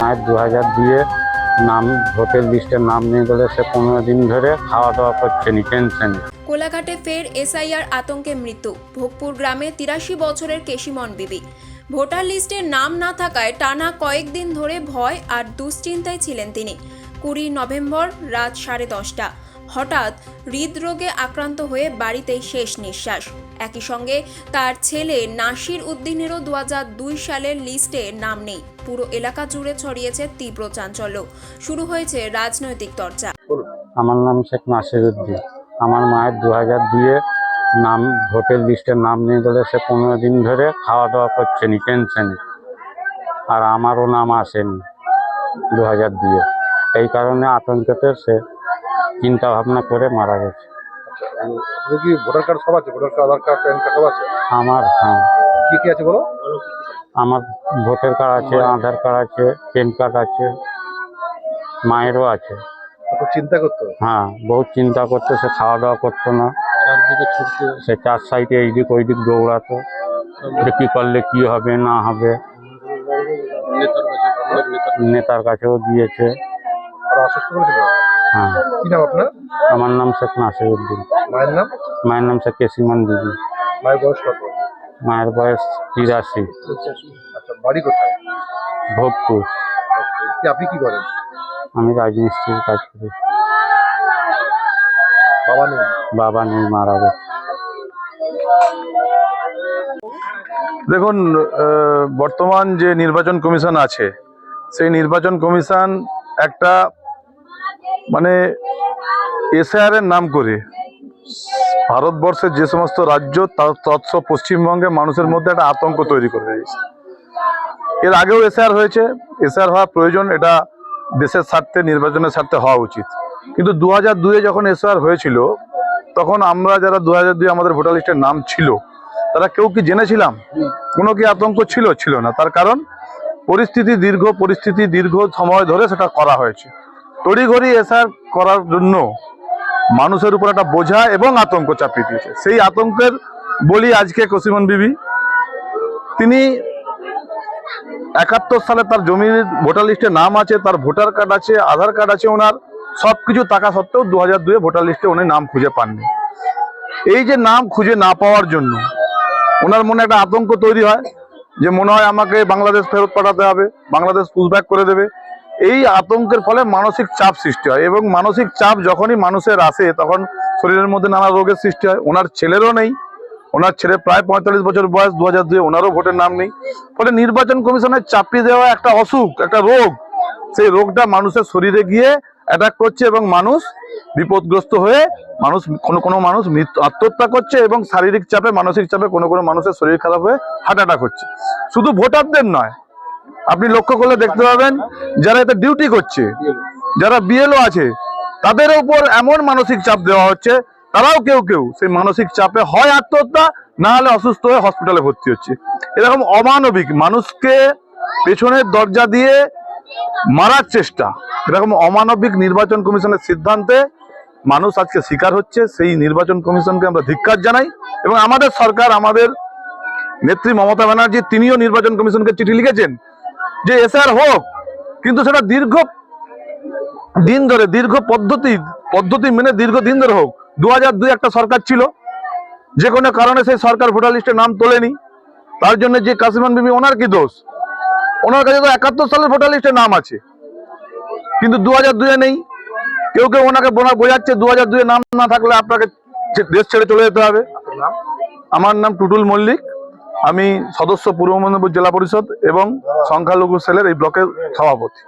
মায়ের দু হাজার দুয়ে নাম ভোটের লিস্টের নাম নিয়ে গেলে সে পনেরো দিন ধরে খাওয়া দাওয়া করছে নি, টেনশন। কোলাঘাটে ফের এসআইআর আতঙ্কে মৃত্যু। ভোগপুর গ্রামে তিরাশি বছরের কেশিমন বিবি। ভোটার লিস্টে নাম না থাকায় টানা কয়েকদিন ধরে ভয় আর দুশ্চিন্তায় ছিলেন তিনি। কুড়ি নভেম্বর রাত সাড়ে দশটা। হঠাৎ হৃদরোগে আক্রান্ত হয়ে বাড়িতেই শেষ নিঃশ্বাস। একই সঙ্গে তার ছেলে নাসির উদ্দিনেরও দু দুই সালের লিস্টে নাম নেই। পুরো এলাকা জুড়ে ছড়িয়েছে তীব্র চাঞ্চল্য। শুরু হয়েছে রাজনৈতিক চর্চা আমার নাম শেখ নাসির উদ্দিন। আমার মায়ের দু হাজার দুয়ে নাম, ভোটের লিস্টের নাম নিয়ে গেলে সে পনেরো দিন ধরে খাওয়া দাওয়া করছে নি, টেনশনে। আর আমারও নাম আসেনি দু হাজার দুয়ে এই কারণে আতঙ্কতে সে চিন্তা ভাবনা করে মারা গেছে। আপনি কি ভোটার কার্ড সব আছে? Voter card Aadhaar card PAN card সব আছে? আমার হ্যাঁ। কি কি আছে বলো? আমার ভোটার কার্ড আছে আধার কার্ড আছে প্যান কার্ড আছে মায়েরও আছে। চিন্তা করতে? হ্যাঁ বহুত চিন্তা করতো সে খাওয়া দাওয়া করতো না। সে চার সাইডে এইদিক ওইদিক দৌড়াতো। কি করলে কি হবে না হবে। নেতার কাছেও দিয়েছে। হ্যাঁ। কি নাম আপনার? আমার নাম শেখ নাসিরুদ্দিন। মায়ের নাম? মায়ের নাম শেখ কেসিমন দিদি। মায়ের বয়স কত? মায়ের বয়স তিরাশি। আচ্ছা বাড়ি কোথায়? ভোগপুর। আপনি কি করেন? আমি রাজমিস্ত্রির কাজ করি। বাবা নেই? বাবা নেই মারা গেছে। দেখুন বর্তমান যে নির্বাচন কমিশন আছে সেই নির্বাচন কমিশন একটা মানে এসআর এর নাম করে। ভারতবর্ষের যে সমস্ত রাজ্য তৎস পশ্চিমবঙ্গে মানুষের মধ্যে একটা আতঙ্ক তৈরি করে দিয়েছে। এর আগেও এসআর হয়েছে। এসআর হওয়া প্রয়োজন এটা দেশের স্বার্থে, নির্বাচনের স্বার্থে হওয়া উচিত। কিন্তু দু হাজার দুয়ে যখন এসআর হয়েছিল, তখন আমরা যারা দু হাজার দুই আমাদের ভোটার লিস্টের নাম ছিল, তারা কেউ কি জেনেছিলাম? কোনো কি আতঙ্ক ছিল? ছিল না। তার কারণ, পরিস্থিতি দীর্ঘ পরিস্থিতি দীর্ঘ সময় ধরে সেটা করা হয়েছে। তড়িঘড়ি এসার করার জন্য মানুষের উপর একটা বোঝা এবং আতঙ্ক চাপিয়ে দিয়েছে। সেই আতঙ্কের বলি আজকে কসিমন বিবি, তিনি একাত্তর সালে তার জমির ভোটার লিস্টে নাম আছে, তার ভোটার কার্ড আছে, আধার কার্ড আছে ওনার সব কিছু থাকা সত্ত্বেও দু হাজার দুয়ে ভোটার লিস্টে উনি নাম খুঁজে পাননি। এই যে নাম খুঁজে না পাওয়ার জন্য ওনার মনে একটা আতঙ্ক তৈরি হয়, যে মনে হয় আমাকে বাংলাদেশ ফেরত পাঠাতে হবে, বাংলাদেশ পুশব্যাক করে দেবে। এই আতঙ্কের ফলে মানসিক চাপ সৃষ্টি হয় এবং মানসিক চাপ যখনই মানুষের আসে, তখন শরীরের মধ্যে নানা রোগের সৃষ্টি হয়। ওনার ছেলেরও নেই। ওনার ছেলে প্রায় পঁয়তাল্লিশ বছর বয়স দু হাজার দুই ওনারও ভোটের নাম নেই। ফলে নির্বাচন কমিশনের চাপিয়ে দেওয়া একটা অসুখ, একটা রোগ, সেই রোগটা মানুষের শরীরে গিয়ে অ্যাটাক করছে এবং মানুষ বিপদগ্রস্ত হয়ে মানুষ, কোনো কোনো মানুষ মৃত্যু, আত্মহত্যা করছে এবং শারীরিক চাপে, মানসিক চাপে কোনো কোনো মানুষের শরীর খারাপ হয়ে হার্ট অ্যাটাক হচ্ছে। শুধু ভোটারদের নয় আপনি লক্ষ্য করলে দেখতে পাবেন, যারা এতে ডিউটি করছে, যারা বিএলও আছে, তাদের উপর এমন মানসিক চাপ দেওয়া হচ্ছে, তারাও কেউ কেউ সেই মানসিক চাপে হয় আত্মহত্যা, না হলে অসুস্থ হয়ে হসপিটালে ভর্তি হচ্ছে। এরকম অমানবিক মানুষকে পেছনের দরজা দিয়ে মারার চেষ্টা, এরকম অমানবিক নির্বাচন কমিশনের সিদ্ধান্তে মানুষ আজকে শিকার হচ্ছে, সেই নির্বাচন কমিশনকে আমরা ধিক্কার জানাই এবং আমাদের সরকার, আমাদের নেত্রী মমতা ব্যানার্জি, তিনিও নির্বাচন কমিশনকে চিঠি লিখেছেন যে এসআর হোক কিন্তু সেটা দীর্ঘ দিন ধরে দীর্ঘ পদ্ধতি পদ্ধতি মেনে দীর্ঘ দিন ধরে হোক। দু হাজার দুই একটা সরকার ছিল যে কোনো কারণে সেই সরকার ভোটার লিস্টে নাম তোলেনি। তার জন্য যে কাসিমান বিবি ওনার কি দোষ? ওনার কাছে তো একাত্তর সালের ভোটার লিস্টে নাম আছে। কিন্তু দু হাজার দুয়ে নেই। কেউ কেউ ওনাকে বোনা বোঝাচ্ছে দু হাজার দুয়ে নাম না থাকলে আপনাকে দেশ ছেড়ে চলে যেতে হবে। আমার নাম টুটুল মল্লিক। আমি সদস্য পূর্ব মেদিনীপুর জেলা পরিষদ এবং সংখ্যালঘু সেলের এই ব্লকের সভাপতি।